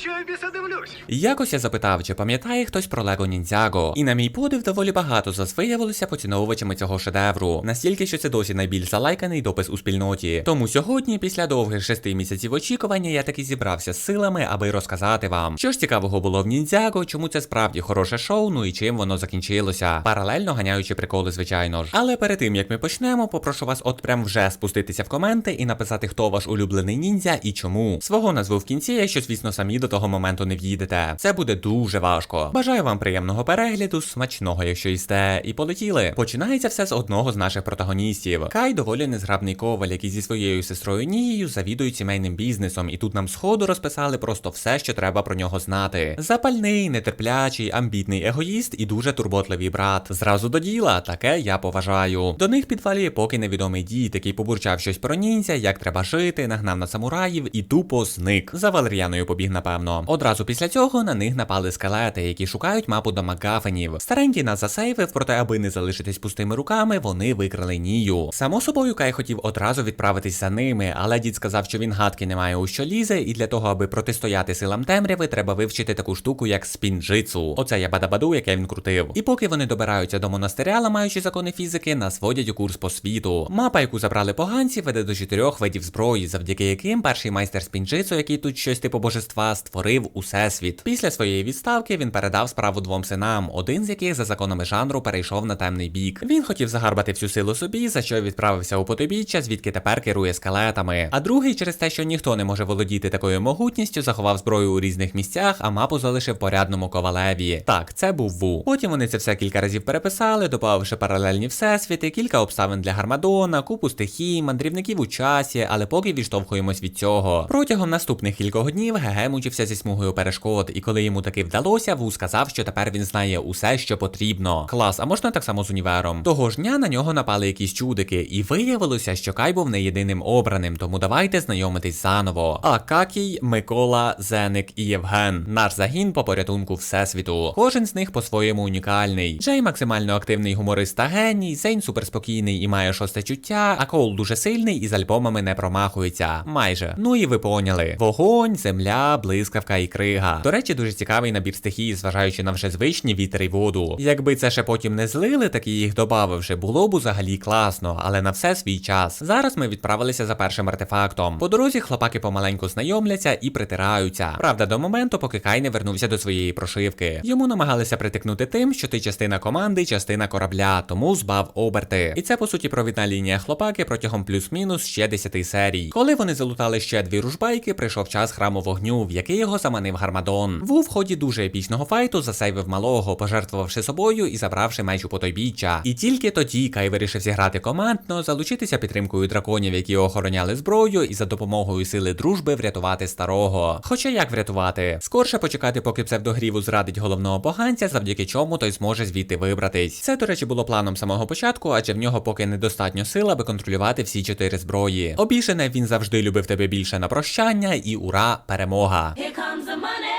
що я біса дивлюсь? Якось я запитав, чи пам'ятає хтось про Лего Ніндзяго. І на мій подив доволі багато з виявилося поціновувачами цього шедевру. Настільки, що це досі найбільш залайканий допис у спільноті. Тому сьогодні, після довгих шести місяців очікування, я таки зібрався з силами, аби розказати вам, що ж цікавого було в Ніндзяго, чому це справді хороше шоу, ну і чим воно закінчилося. Паралельно ганяючи приколи, звичайно ж. Але перед тим як ми почнемо, попрошу вас от прям вже спуститися в коменти і написати, хто ваш улюблений ніндзя і чому. Свого назву в кінці, якщо, звісно, самі до того моменту не в'їдете. Це буде дуже важко. Бажаю вам приємного перегляду, смачного, якщо їсте, і полетіли. Починається все з одного з наших протагоністів. Кай доволі незграбний коваль, який зі своєю сестрою Нією завідують сімейним бізнесом, і тут нам сходу розписали просто все, що треба про нього знати. Запальний, нетерплячий, амбітний егоїст і дуже турботливий брат. Зразу до діла, таке я поважаю. До них підвалює поки невідомий дід, який побурчав щось про ніндзя, як треба жити, нагнав на самураїв і тупо зник. За Валеріаною побіг, напевно. Одразу після цього на них напали скелети, які шукають мапу до Макгафенів. Старенький нас засейвив, проте, аби не залишитись пустими руками, вони викрали нію. Само собою, Кай хотів одразу відправитись за ними, але дід сказав, що він гадки не має у що лізе, і для того, аби протистояти силам темряви, треба вивчити таку штуку, як спінджицу. Оце я бадабаду, яке він крутив. І поки вони добираються до монастиря, ламаючи закони фізики, нас водять у курс по світу. Мапа, яку забрали поганці, веде до чотирьох видів зброї, завдяки яким перший майстер спінджицу, який тут щось типу божества, створив усесвіт. Після своєї відставки він передав справу двом синам, один з яких за законами жанру перейшов на темний бік. Він хотів загарбати всю силу собі, за що відправився у потойбіччя, звідки тепер керує скелетами. А другий, через те, що ніхто не може володіти такою могутністю, заховав зброю у різних місцях, а мапу залишив порядному ковалеві. Так, це був Ву. Потім вони це все кілька разів переписали, додавши паралельні всесвіти, кілька обставин для Гармадона, купу стихій, мандрівників у часі, але поки відштовхуємось від цього. Протягом наступних кількох днів ГГ мучився зі смугою перешкод, і коли йому таки вдалося, Ву сказав, що тепер він знає усе, що потрібно. Клас, а можна так само з універом? Того ж дня на нього напали якісь чудики, і виявилося, що Кай був не єдиним обраним, тому давайте знайомитись заново. Акакій, Микола, Зеник і Євген. Наш загін по порятунку всесвіту. Кожен з них по-своєму унікальний. Джей максимально активний гуморист та геній, Зейн суперспокійний і має шосте чуття, а Коул дуже сильний і з альбомами не промахується. Майже. Ну і ви поняли: вогонь, земля, блискавка і крига. До речі, дуже цікавий набір стихій, зважаючи на вже звичні вітер і воду. Якби це ще потім не злили, так і їх добавивши, було б взагалі класно, але на все свій час. Зараз ми відправилися за першим артефактом. По дорозі хлопаки помаленьку знайомляться і притираються. Правда, до моменту, поки Кай не вернувся до своєї прошивки. Йому намагалися притикнути тим, що ти частина команди, частина корабля, тому збав оберти. І це по суті провідна лінія хлопаки протягом плюс-мінус ще 10 серій. Коли вони залутали ще дві ружбайки, прийшов час храму вогню, в який його заманив Гармадон. Ву в ході дуже епічного файту засейвив малого, пожертвувавши собою і забравши меч у потойбіччя. І тільки тоді Кай вирішив зіграти командно, залучитися підтримкою драконів, які охороняли зброю, і за допомогою сили дружби врятувати старого. Хоча як врятувати? Скорше почекати, поки псевдогріву зрадить головного поганця, завдяки чому той зможе звідти вибратись. Це, до речі, було планом самого початку, адже в нього поки недостатньо сил, аби контролювати всі чотири зброї. Обіжене він завжди любив тебе більше на прощання, і ура, перемога. Here comes the money.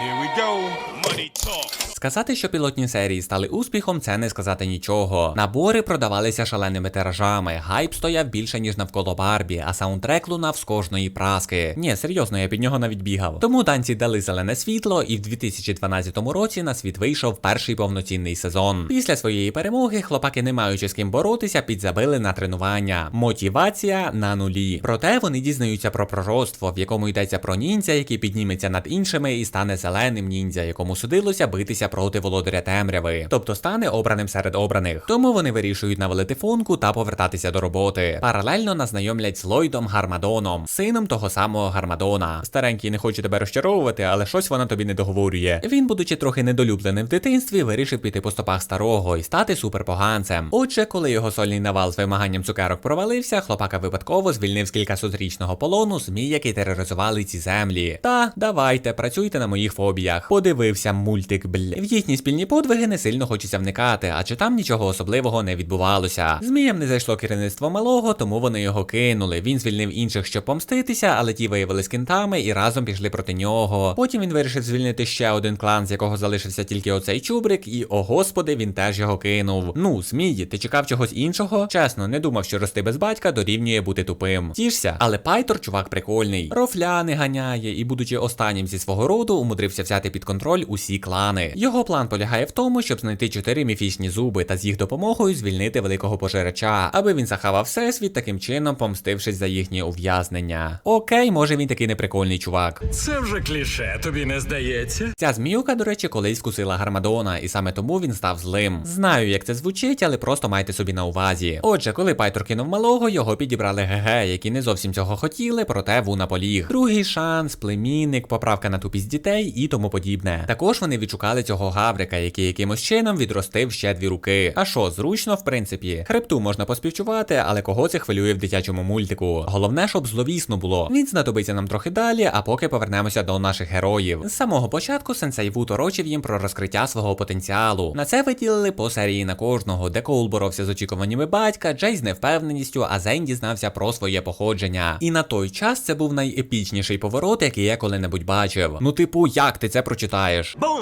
Here we go. Money talk. Сказати, що пілотні серії стали успіхом, це не сказати нічого. Набори продавалися шаленими тиражами, гайп стояв більше, ніж навколо Барбі, а саундтрек лунав з кожної праски. Ні, серйозно, я під нього навіть бігав. Тому танці дали зелене світло, і в 2012 році на світ вийшов перший повноцінний сезон. Після своєї перемоги хлопаки, не маючи з ким боротися, підзабили на тренування. Мотивація на нулі. Проте вони дізнаються про пророцтво, в якому йдеться про ніндзя, який підніметься над іншими і стане зеленим ніндзя, якому судилося битися проти володаря темряви, тобто стане обраним серед обраних. Тому вони вирішують навалити функу та повертатися до роботи. Паралельно нас знайомлять з Ллойдом Гармадоном, сином того самого Гармадона. Старенький не хоче тебе розчаровувати, але щось вона тобі не договорює. Він, будучи трохи недолюбленим в дитинстві, вирішив піти по стопах старого і стати суперпоганцем. Отже, коли його сольний навал з вимаганням цукерок провалився, хлопака випадково звільнив з кількасотрічного полону змій, які тероризували ці землі. Та давайте працюйте на моїх фобіях. Подивився мультик, бл. В їхні спільні подвиги не сильно хочеться вникати, адже там нічого особливого не відбувалося. Зміям не зайшло керівництво малого, тому вони його кинули. Він звільнив інших, щоб помститися, але ті виявились кентами і разом пішли проти нього. Потім він вирішив звільнити ще один клан, з якого залишився тільки оцей чубрик, і о господи, він теж його кинув. Ну, змії, ти чекав чогось іншого? Чесно, не думав, що рости без батька дорівнює бути тупим. Тішся, але Пайтор чувак прикольний. Рофляни ганяє і, будучи останнім зі свого роду, умудрився взяти під контроль усі клани. Його план полягає в тому, щоб знайти чотири міфічні зуби та з їх допомогою звільнити великого пожирача, аби він захавав всесвіт, таким чином помстившись за їхнє ув'язнення. Окей, може він такий неприкольний чувак. Це вже кліше, тобі не здається? Ця зміюка, до речі, колись кусила Гармадона, і саме тому він став злим. Знаю, як це звучить, але просто майте собі на увазі. Отже, коли Пайтор кинув малого, його підібрали ГГ, які не зовсім цього хотіли, проте Ву наполіг. Другий шанс, племінник, поправка на тупість дітей і тому подібне. Також вони відшукали цього гаврика, який якимось чином відростив ще дві руки. А що, зручно, в принципі. Хребту можна поспівчувати, але кого це хвилює в дитячому мультику. Головне, щоб зловісно було. Він знадобиться нам трохи далі, а поки повернемося до наших героїв. З самого початку сенсей Ву торочив їм про розкриття свого потенціалу. На це виділили по серії на кожного, де Коул боровся з очікуваннями батька, Джей з невпевненістю, а Зейн дізнався про своє походження. І на той час це був найепічніший поворот, який я коли-небудь бачив. Ну, типу, як ти це прочитаєш? Бум!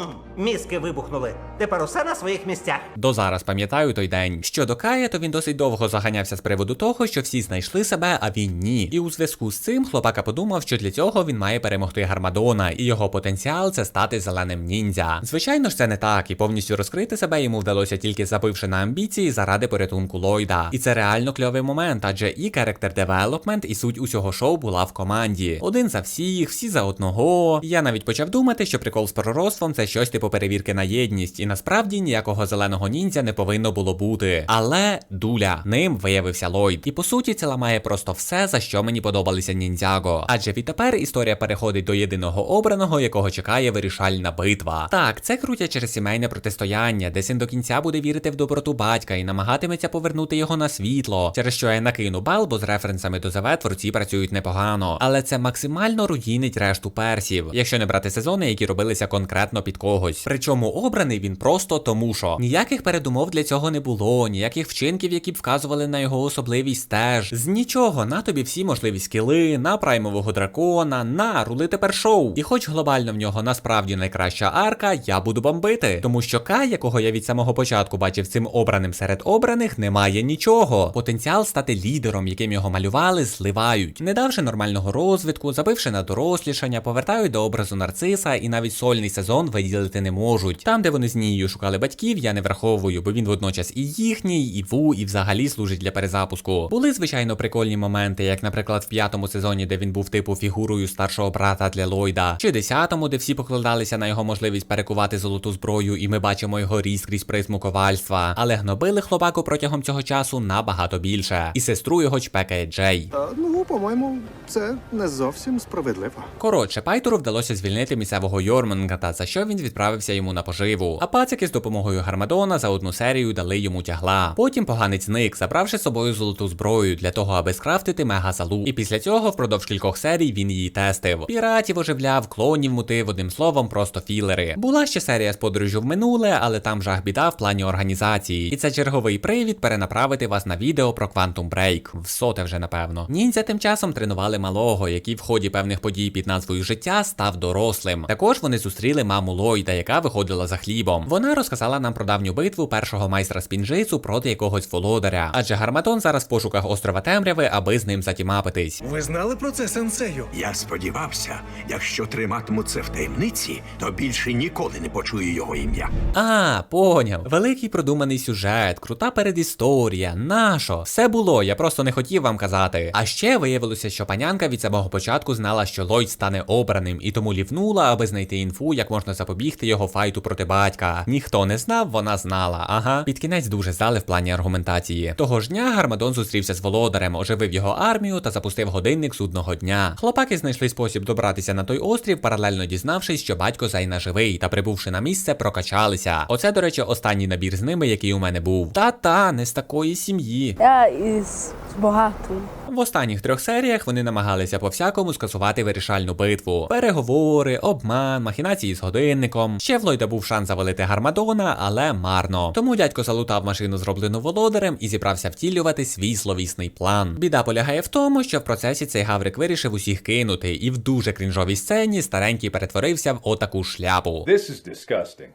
Мізки вибухнули. Тепер усе на своїх місцях. До зараз пам'ятаю той день. Щодо Кая, то він досить довго заганявся з приводу того, що всі знайшли себе, а він ні. І у зв'язку з цим хлопака подумав, що для цього він має перемогти Гармадона, і його потенціал це стати зеленим ніндзя. Звичайно ж, це не так, і повністю розкрити себе йому вдалося тільки забивши на амбіції заради порятунку Ллойда. І це реально кльовий момент, адже і character development, і суть усього шоу була в команді. Один за всіх, всі за одного. Я навіть почав думати, що прикол з пророцтвом це щось типу перевірки на єдність, і насправді ніякого зеленого ніндзя не повинно було бути. Але дуля ним виявився Ллойд. І по суті, це ламає просто все, за що мені подобалися ніндзяго. Адже відтепер історія переходить до єдиного обраного, якого чекає вирішальна битва. Так, це крутять через сімейне протистояння, де син до кінця буде вірити в доброту батька і намагатиметься повернути його на світло, через що я накину бал, бо з референсами до ЗВ творці працюють непогано. Але це максимально руїнить решту персів, якщо не брати сезони, які робилися конкретно під когось. Причому обраний він просто тому, що ніяких передумов для цього не було, ніяких вчинків, які б вказували на його особливість теж. З нічого на тобі всі можливі скіли, на праймового дракона, на рули тепер шоу. І хоч глобально в нього насправді найкраща арка, я буду бомбити. Тому що Кай, якого я від самого початку бачив цим обраним серед обраних, немає нічого. Потенціал стати лідером, яким його малювали, зливають, не давши нормального розвитку, забивши на дорослішання, повертають до образу нарциса, і навіть сольний сезон виділити не можуть. Там, де вони з Нією шукали батьків, я не враховую, бо він водночас і їхній, і ву, і взагалі служить для перезапуску. Були звичайно прикольні моменти, як, наприклад, в п'ятому сезоні, де він був типу фігурою старшого брата для Ллойда, чи десятому, де всі покладалися на його можливість перекувати золоту зброю, і ми бачимо його ріс крізь призму ковальства. Але гнобили хлопаку протягом цього часу набагато більше. І сестру його чпекає Джей. А, ну, по-моєму, це не зовсім справедливо. Коротше, Пайтору вдалося звільнити місцевого Йормунгата, за що він відправився йому на поживу. А пацики з допомогою Гармадона за одну серію дали йому тягла. Потім поганець зник, забравши з собою золоту зброю для того, аби скрафтити мегазалу. І після цього впродовж кількох серій він її тестив. Піратів оживляв, клонів мутив, одним словом, просто філери. Була ще серія з подорожю в минуле, але там жах біда в плані організації. І це черговий привід перенаправити вас на відео про Quantum Break. В соте вже напевно. Ніндзя тим часом тренували малого, який в ході певних подій під назвою життя став дорослим. Також вони зустріли маму Ллойда, яка виходила за хлібом. Вона розказала нам про давню битву першого майстра спінжицу проти якогось володаря. Адже Гарматон зараз в пошуках острова темряви, аби з ним затімапитись. Ви знали про це, сенсею? Я сподівався, якщо триматиму це в таємниці, то більше ніколи не почую його ім'я. А, поняв. Великий продуманий сюжет, крута передісторія. Нашо? Все було, я просто не хотів вам казати. А ще виявилося, що панянка від самого початку знала, що Ллойд стане обраним, і тому лівнула, аби знайти інфу, як можна запобігти його файту проти батька. Ніхто не знав, вона знала. Ага. Під кінець дуже здали в плані аргументації. Того ж дня Гармадон зустрівся з володарем, оживив його армію та запустив годинник судного дня. Хлопаки знайшли спосіб добратися на той острів, паралельно дізнавшись, що батько Зайна живий, та прибувши на місце, прокачалися. Оце, до речі, останній набір з ними, який у мене був. Та-та, не з такої сім'ї. Я із багатої. В останніх трьох серіях вони намагалися по всякому скасувати вирішальну битву. Переговори, обман, махінації з годинником. Ще в Ллойда був шанс завалити Гармадона, але марно. Тому дядько залутав машину, зроблену володарем, і зібрався втілювати свій словісний план. Біда полягає в тому, що в процесі цей гаврик вирішив усіх кинути, і в дуже крінжовій сцені старенький перетворився в отаку шляпу. This is disgusting.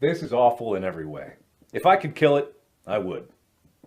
This is awful in every way. If I could kill it, I would.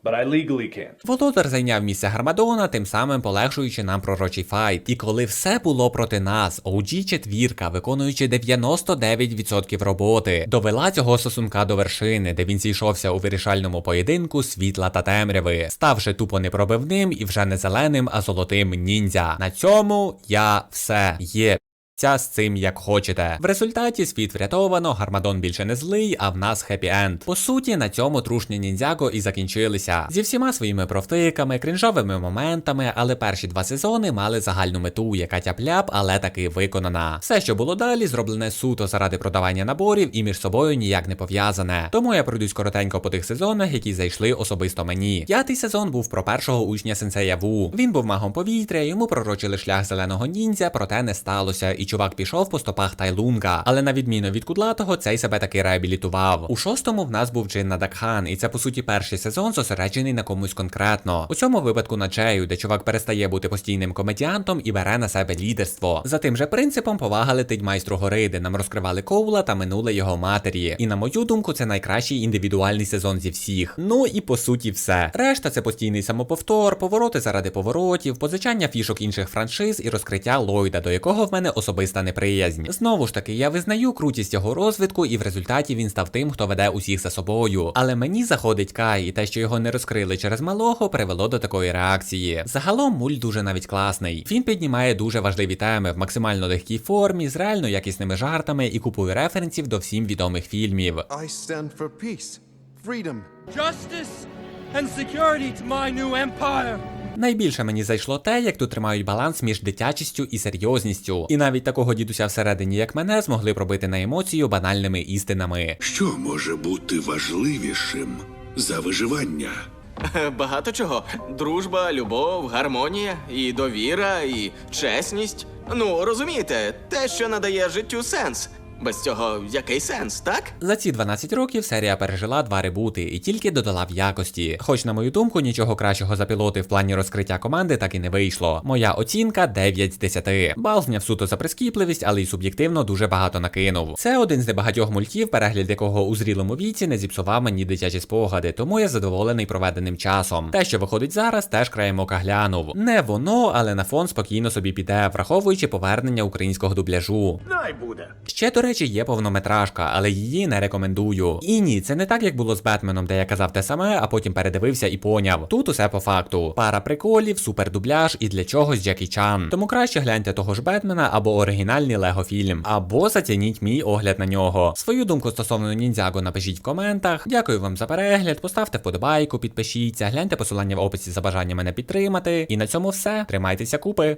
But I legally can't. Володар зайняв місце Гармадона, тим самим полегшуючи нам пророчий файт. І коли все було проти нас, OG четвірка, виконуючи 99% роботи, довела цього сосунка до вершини, де він зійшовся у вирішальному поєдинку світла та темряви, ставши тупо непробивним і вже не зеленим, а золотим ніндзя. На цьому я все є. Ця з цим як хочете. В результаті світ врятовано, Гармадон більше не злий, а в нас хеппі-енд. По суті, на цьому трушні ніндзяго і закінчилися. Зі всіма своїми провтиками, крінжовими моментами, але перші два сезони мали загальну мету, яка тяп-ляп, але таки виконана. Все, що було далі, зроблене суто заради продавання наборів і між собою ніяк не пов'язане. Тому я пройдусь коротенько по тих сезонах, які зайшли особисто мені. П'ятий сезон був про першого учня сенсея Ву. Він був магом повітря, йому пророчили шлях зеленого ніндзя, проте не сталося. І чувак пішов по стопах Тайлунга. Але на відміну від кудлатого, цей себе таки реабілітував. У шостому в нас був Джин Надакхан, і це по суті перший сезон зосереджений на комусь конкретно. У цьому випадку на Джею, де чувак перестає бути постійним комедіантом і бере на себе лідерство. За тим же принципом повага летить майстру гори, де нам розкривали Коула та минуле його матері. І на мою думку, це найкращий індивідуальний сезон зі всіх. Ну і по суті, все. Решта це постійний самоповтор, повороти заради поворотів, позичання фішок інших франшиз і розкриття Ллойда, до якого в мене особиста неприязнь. Знову ж таки, я визнаю крутість його розвитку, і в результаті він став тим, хто веде усіх за собою. Але мені заходить Кай, і те, що його не розкрили через малого, привело до такої реакції. Загалом мульт дуже навіть класний. Він піднімає дуже важливі теми в максимально легкій формі, з реально якісними жартами і купою референсів до всім відомих фільмів. I stand for peace, freedom. Justice and security to my new empire. Найбільше мені зайшло те, як тут тримають баланс між дитячістю і серйозністю. І навіть такого дідуся всередині, як мене, змогли пробити на емоцію банальними істинами. Що може бути важливішим за виживання? Багато чого. Дружба, любов, гармонія, і довіра, і чесність. Ну, розумієте, те, що надає життю сенс. Без цього який сенс, так? За ці 12 років серія пережила два ребути і тільки додала в якості. Хоч, на мою думку, нічого кращого за пілоти в плані розкриття команди так і не вийшло. Моя оцінка 9 з 10. Бал зняв суто за прискіпливість, але й суб'єктивно дуже багато накинув. Це один з небагатьох мультів, перегляд якого у зрілому віці не зіпсував мені дитячі спогади, тому я задоволений проведеним часом. Те, що виходить зараз, теж краєм ока глянув. Не воно, але на фон спокійно собі піде, враховуючи повернення українського дубляжу. Дай буде. Ще, до речі, є повнометражка, але її не рекомендую. І ні, це не так, як було з Бетменом, де я казав те саме, а потім передивився і поняв. Тут усе по факту. Пара приколів, супердубляж і для чогось Джекі Чан. Тому краще гляньте того ж Бетмена або оригінальний Лего фільм, або зацініть мій огляд на нього. Свою думку стосовно ніндзяго напишіть в коментах. Дякую вам за перегляд, поставте вподобайку, підпишіться, гляньте посилання в описі за бажання мене підтримати. І на цьому все. Тримайтеся купи.